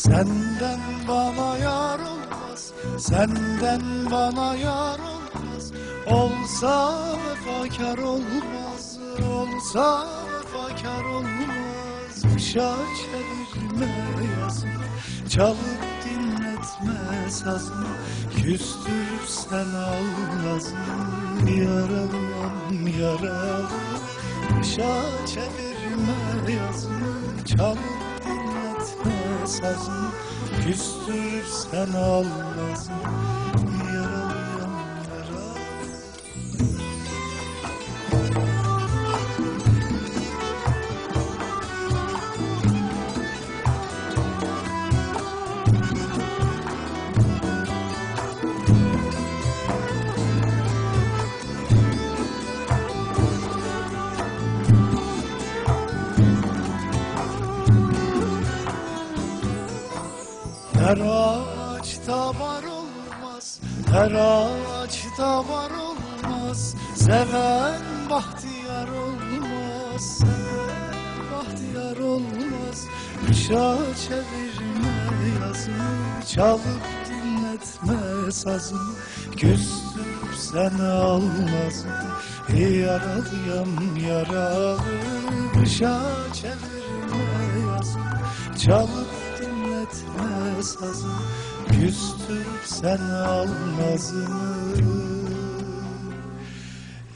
Senden bana yar olmaz Senden bana yar olmaz. Olsa vefakar olmaz Olsa vefakar olmaz. Kışa çevirme yazma Çalıp dinletme sazını Küstürsen ağlasın Yaralıyam yaralı. Kışa çevirme yazını Çalıp sazını Küstürsen ağlasın Her ağaçta var olmaz, her ağaçta var olmaz. Seven bahtiyar olmaz, seven bahtiyar olmaz. Kışa çevirme yazını, çalıp dinletme sazını. Küstürsen ağlasın, yaralıyam yaralı. Kışa çevirme yazını, çalıp dinletme sazını Küstürsen almazını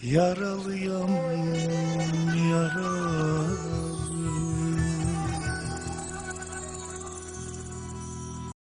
Yaralıyam yaralı